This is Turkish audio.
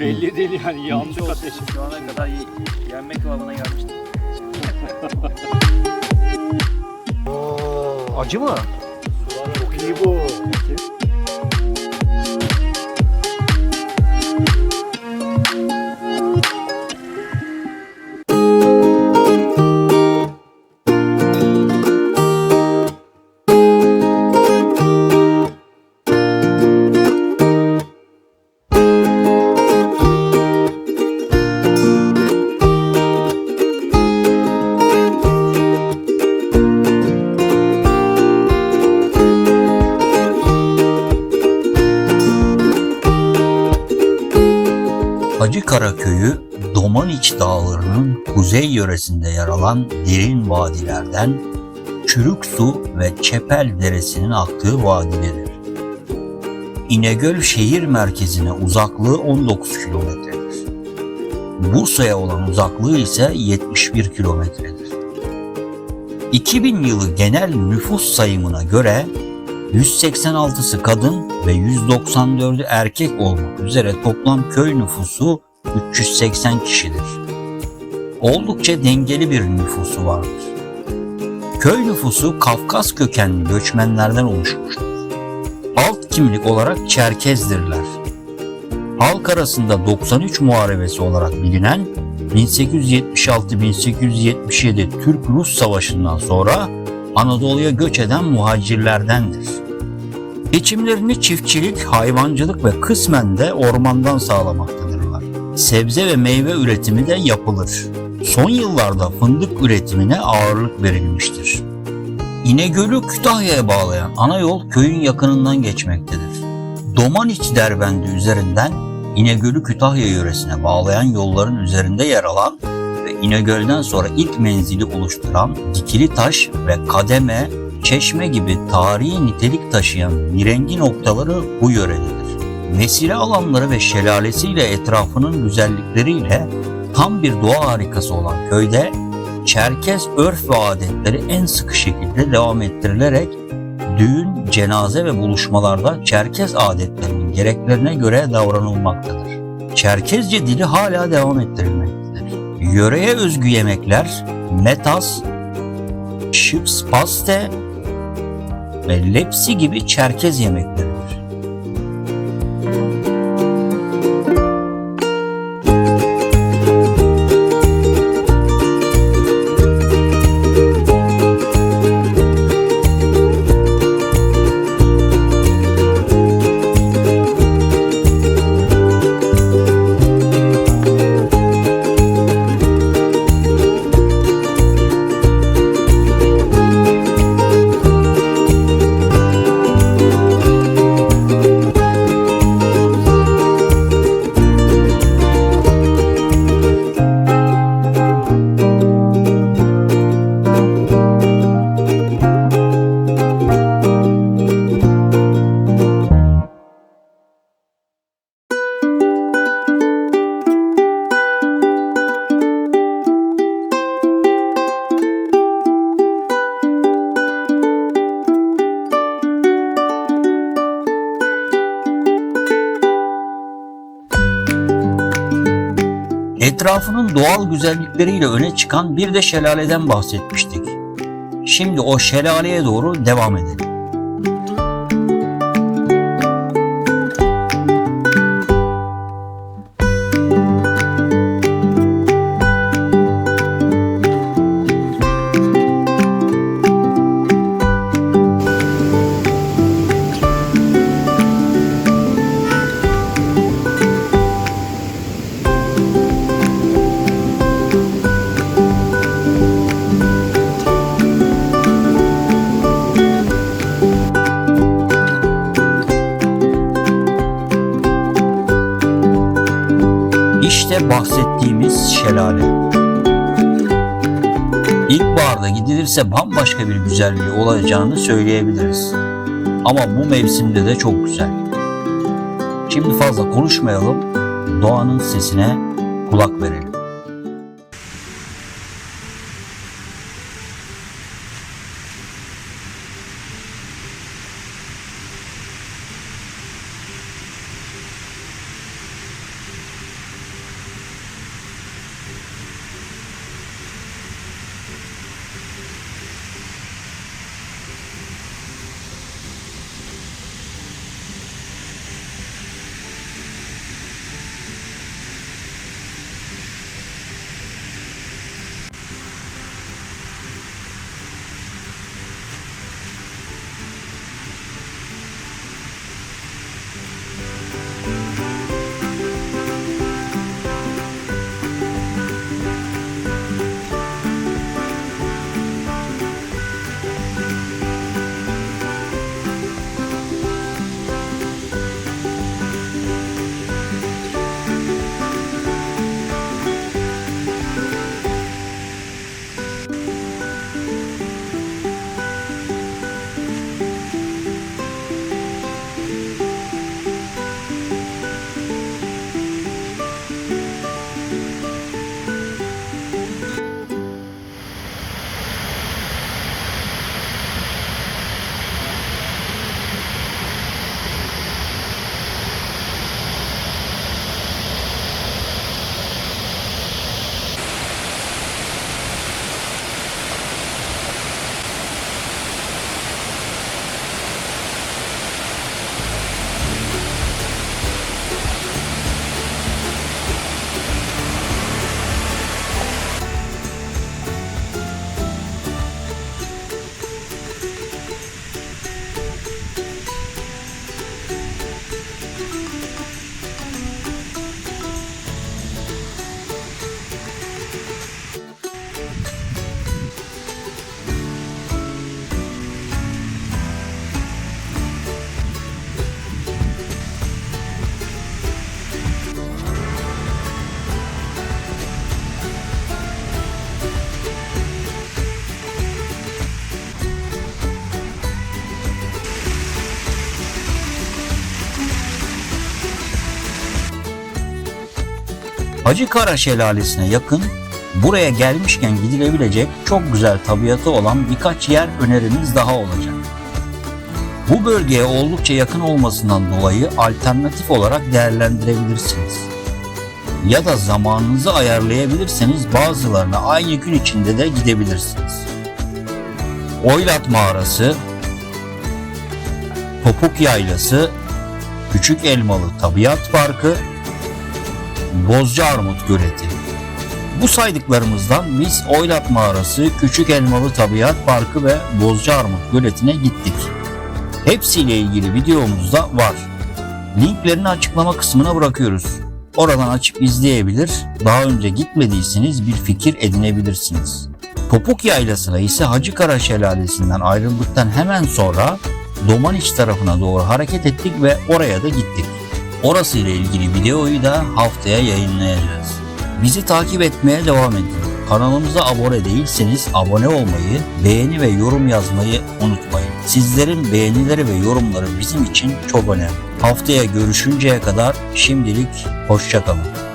Belli değil yani yandık ateş. Şu ana kadar yenmek kıvamına gelmiştim. Acı mı? Çok iyi bu. Acıkara köyü Domaniç Dağları'nın kuzey yöresinde yer alan derin vadilerden Çürük Su ve Çepel Deresi'nin aktığı vadidedir. İnegöl şehir merkezine uzaklığı 19 kilometredir. Bursa'ya olan uzaklığı ise 71 kilometredir. 2000 yılı genel nüfus sayımına göre 186'sı kadın ve 194'ü erkek olmak üzere toplam köy nüfusu 380 kişidir. Oldukça dengeli bir nüfusu vardır. Köy nüfusu Kafkas kökenli göçmenlerden oluşmuştur. Alt kimlik olarak Çerkezdirler. Halk arasında 93 Muharebesi olarak bilinen 1876-1877 Türk-Rus Savaşı'ndan sonra Anadolu'ya göç eden muhacirlerdendir. Geçimlerini çiftçilik, hayvancılık ve kısmen de ormandan sağlamaktadırlar. Sebze ve meyve üretimi de yapılır. Son yıllarda fındık üretimine ağırlık verilmiştir. İnegöl'ü Kütahya'ya bağlayan ana yol köyün yakınından geçmektedir. Domaniç Derbendi üzerinden İnegöl'ü Kütahya yöresine bağlayan yolların üzerinde yer alan ve İnegöl'den sonra ilk menzili oluşturan Dikili Taş ve Kademe, Çeşme gibi tarihi nitelik taşıyan mirengi noktaları bu yörededir. Mesire alanları ve şelalesiyle etrafının güzellikleriyle tam bir doğa harikası olan köyde Çerkez örf ve adetleri en sıkı şekilde devam ettirilerek düğün, cenaze ve buluşmalarda Çerkez adetlerinin gereklerine göre davranılmaktadır. Çerkezce dili hala devam ettirilmektedir. Yöreye özgü yemekler metas, şıpspaste ve lepsi gibi Çerkez yemekleridir. Etrafının doğal güzellikleriyle öne çıkan bir de şelaleden bahsetmiştik. Şimdi o şelaleye doğru devam edelim. Bahsettiğimiz şelale. İlkbaharda gidilirse bambaşka bir güzelliği olacağını söyleyebiliriz. Ama bu mevsimde de çok güzel. Şimdi fazla konuşmayalım, doğanın sesine kulak verelim. Hacı Kara Şelalesi'ne yakın buraya gelmişken gidilebilecek çok güzel tabiatı olan birkaç yer önerimiz daha olacak. Bu bölgeye oldukça yakın olmasından dolayı alternatif olarak değerlendirebilirsiniz. Ya da zamanınızı ayarlayabilirseniz bazılarına aynı gün içinde de gidebilirsiniz. Oylat Mağarası, Topuk Yaylası, Küçük Elmalı Tabiat Parkı, Bozca Armut Göleti. Bu saydıklarımızdan biz Oylat Mağarası, Küçük Elmalı Tabiat Parkı ve Bozca Armut Göleti'ne gittik. Hepsiyle ilgili videomuz da var. Linklerini açıklama kısmına bırakıyoruz. Oradan açıp izleyebilir, daha önce gitmediyseniz bir fikir edinebilirsiniz. Topuk Yaylası'na ise Hacı Kara Şelalesi'nden ayrıldıktan hemen sonra Domaniç tarafına doğru hareket ettik ve oraya da gittik. Orası ile ilgili videoyu da haftaya yayınlayacağız. Bizi takip etmeye devam edin. Kanalımıza abone değilseniz abone olmayı, beğeni ve yorum yazmayı unutmayın. Sizlerin beğenileri ve yorumları bizim için çok önemli. Haftaya görüşünceye kadar şimdilik hoşçakalın.